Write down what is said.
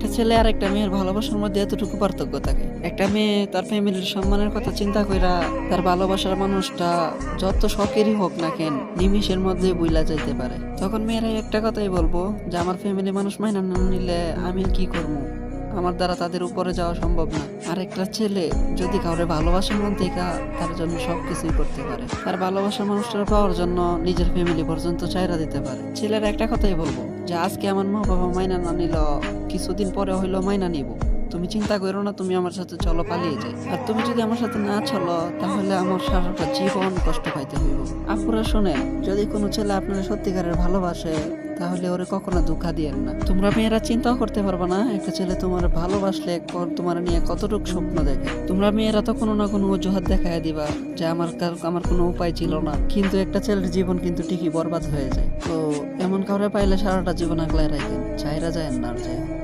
একটা ছেলে আর একটা মেয়ের ভালোবাসার মধ্যে এতটুকু পার্থক্য থাকে। একটা মেয়ে তার ফ্যামিলির সম্মানের কথা চিন্তা কইরা তার ভালোবাসার মানুষটা যত শখেরই হোক না কেন নিমিষের মধ্যে বইলা যাইতে পারে। তখন মেয়েরা একটা কথাই বলব, যে আমার ফ্যামিলি মানুষ মাইনা নিলে আমি কি করব? আমার দ্বারা তাদের উপরে যাওয়া সম্ভব না। আর একটা ছেলে যদি কাউরে ভালোবাসে মন থেকে, তার জন্য সব কিছুই করতে পারে। তার ভালোবাসা মানুষটা পাওয়ার জন্য নিজের ফ্যামিলি পর্যন্ত চাইরা দিতে পারে। ছেলের একটা কথাই বলব, যে আজকে আমার মা বাবা মাইনা না নিল, কিছুদিন পরে হইল মাইনা নিব। তুমি চিন্তা করো না, তুমি আমার সাথে চলো, পালিয়ে যাই। আর তুমি যদি আমার সাথে না চলো, তাহলে আমার সারাটা জীবন কষ্ট পাইতে হইব। আপুরা শোনেন, যদি কোনো ছেলে আপনার সত্যিকারের ভালোবাসে, তাহলে ওরে কখনো ধোকা দিয়েন না। তোমরা মেয়েরা চিন্তাও করতে পারবে না, একটা ছেলে তোমার ভালোবাসলে তোমার নিয়ে কতটুকু স্বপ্ন দেখে। তোমরা মেয়েরা তো কোনো না কোনো অজুহাত দেখায় দিবা, যে আমার আমার কোনো উপায় ছিল না। কিন্তু একটা ছেলের জীবন কিন্তু ঠিকই বরবাদ হয়ে যায়। তো এমন কাউরে পাইলে সারাটা জীবন আগলায় রাখেন চাইরা যায় না আর যায়।